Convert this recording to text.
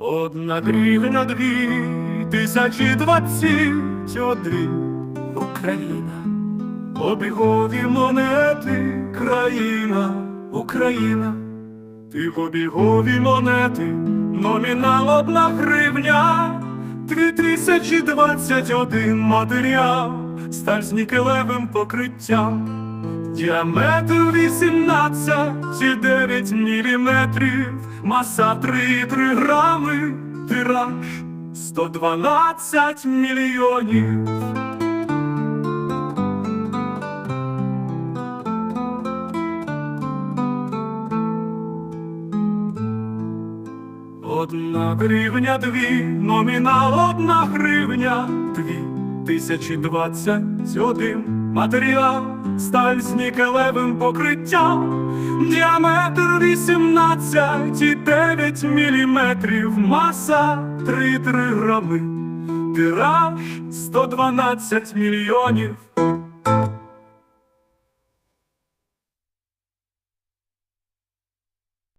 Одна гривня дві тисячі двадцять один. Україна, обігові монети, країна, Україна, ти обігові монети, номінал одна гривня, дві тисячі двадцять один матеріал, сталь з нікелевим покриттям. Діаметр 18,9 міліметрів, маса 3,3 грами, тираж 112 мільйонів. Одна гривня, дві, номінал одна гривня, дві тисячі двадцять один матеріал, сталь з нікелевим покриттям, діаметр 18 і 9 міліметрів, маса 3,3 грами, тираж 112 мільйонів.